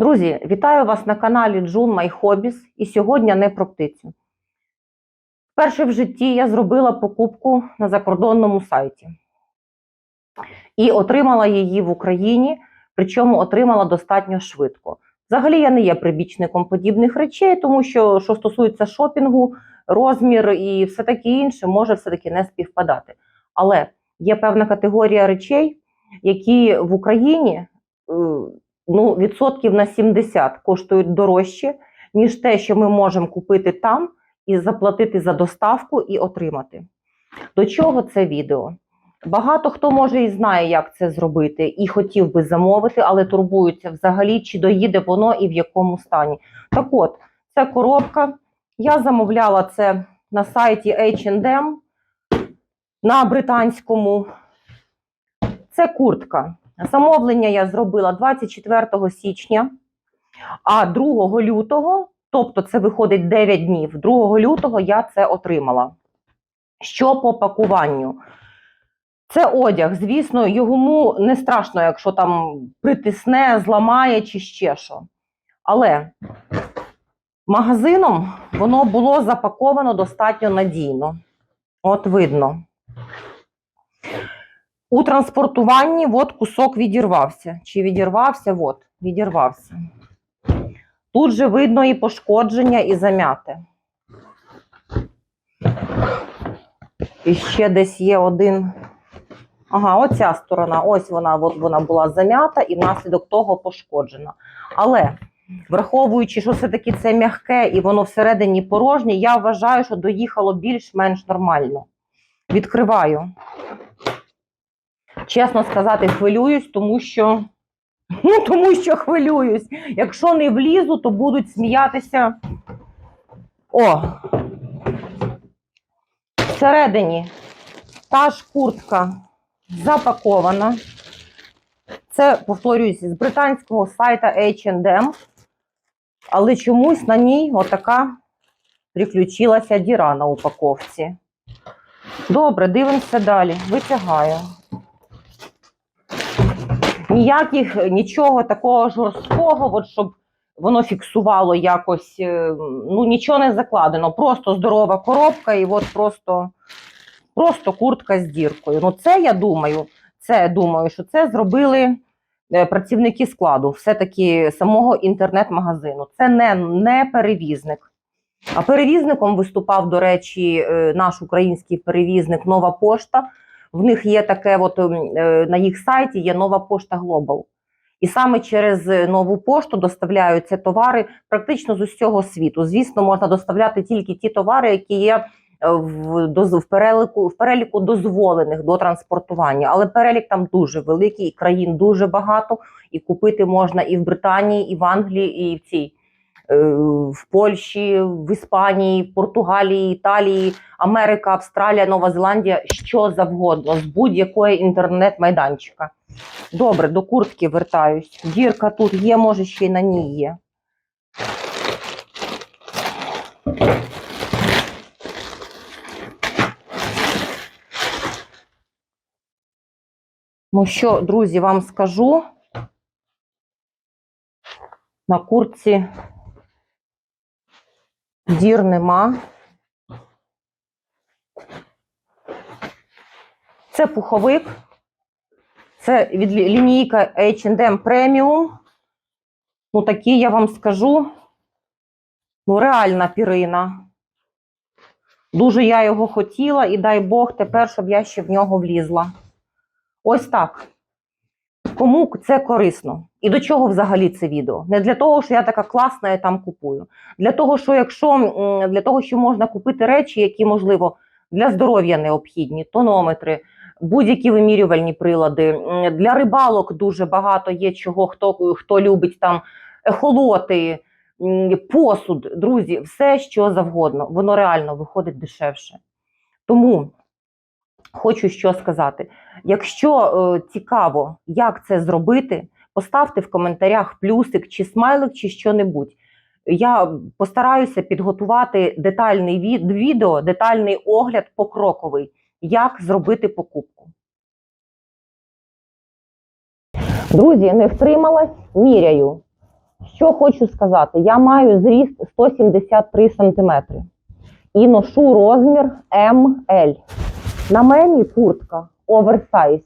Друзі, вітаю вас на каналі Джун My Hobbies і сьогодні не про птицю. Вперше в житті я зробила покупку на закордонному сайті і отримала її в Україні, причому отримала достатньо швидко. Взагалі я не є прибічником подібних речей, тому що, що стосується шопінгу, розмір і все таке інше може все-таки не співпадати. Але є певна категорія речей, які в Україні е, ну, відсотків на 70 коштують дорожче, ніж те, що ми можемо купити там і заплатити за доставку і отримати. До чого це відео? Багато хто може і знає, як це зробити, і хотів би замовити, але турбуються взагалі, чи доїде воно і в якому стані. Так от, це коробка. Я замовляла це на сайті H&M на британському. Це куртка. Замовлення я зробила 24 січня, а 2 лютого, тобто це виходить 9 днів, 2 лютого я це отримала. Що по пакуванню? Це одяг, звісно, йому не страшно, якщо там притисне, зламає чи ще що. Але магазином воно було запаковано достатньо надійно. От видно. У транспортуванні от кусок відірвався. Чи відірвався? От, відірвався. Тут же видно і пошкодження, і замяте. І ще десь є один. Ага, оця сторона. Ось вона, от вона була зам'ята і внаслідок того пошкоджена. Але враховуючи, що все-таки це м'яке і воно всередині порожнє, я вважаю, що доїхало більш-менш нормально. Відкриваю. Чесно сказати, хвилююсь, тому що ну, тому що хвилююсь. Якщо не влізу, то будуть сміятися. О! Всередині та ж куртка запакована. Це, повторюсь, з британського сайта H&M, але чомусь на ній отака приключилася діра на упаковці. Добре, дивимося далі. Витягаю. Ніяких, нічого такого жорсткого, от щоб воно фіксувало якось, е, ну нічого не закладено. Просто здорова коробка і от просто, просто куртка з діркою. Ну, це я думаю, це думаю, що це зробили е, працівники складу, все-таки самого інтернет-магазину. Це не, не перевізник. А перевізником виступав, до речі, е, наш український перевізник Нова Пошта. В них є таке, от е, на їх сайті є нова пошта Глобал. І саме через нову пошту доставляються товари практично з усього світу. Звісно, можна доставляти тільки ті товари, які є е, в, в, переліку, в переліку дозволених до транспортування. Але перелік там дуже великий, і країн дуже багато, і купити можна і в Британії, і в Англії, і в цій. Е, В Польщі, в Іспанії, в Португалії, Італії, Америка, Австралія, Нова Зеландія, що завгодно, з будь-якої інтернет-майданчика. Добре, до куртки вертаюсь. Дірка тут є, може, ще й на ній є. Ну що, друзі, вам скажу. На куртці дір нема. Це пуховик. Це від лінійка H&M Premium. Ну, такі я вам скажу. Ну, реальна пірина. Дуже я його хотіла, і дай Бог тепер, щоб я ще в нього влізла. Ось так. Кому це корисно? І до чого взагалі це відео? Не для того, що я така класна, я там купую. Для того, що якщо для того, що можна купити речі, які, можливо, для здоров'я необхідні, тонометри, будь-які вимірювальні прилади. Для рибалок дуже багато є чого, хто, хто любить там ехолоти, посуд, друзі, все що завгодно. Воно реально виходить дешевше. Тому хочу що сказати. Якщо е, цікаво, як це зробити, поставте в коментарях плюсик чи смайлик, чи що-небудь. Я постараюся підготувати детальний від- відео, детальний огляд покроковий, як зробити покупку. Друзі, не втрималась, міряю. Що хочу сказати, я маю зріст 173 см і ношу розмір ML. На мені куртка оверсайз.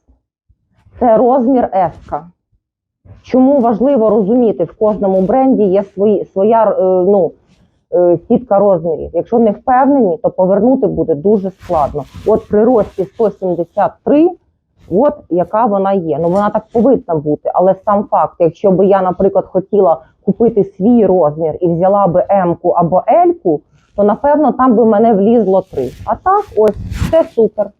Це розмір S. Чому важливо розуміти, в кожному бренді є свої, своя е, ну, е, сітка розмірів. Якщо не впевнені, то повернути буде дуже складно. От при рості 173, от яка вона є. Ну вона так повинна бути, але сам факт, якщо би я, наприклад, хотіла купити свій розмір і взяла би М-ку або L-ку, то напевно там би мене влізло три. А так, ось все супер.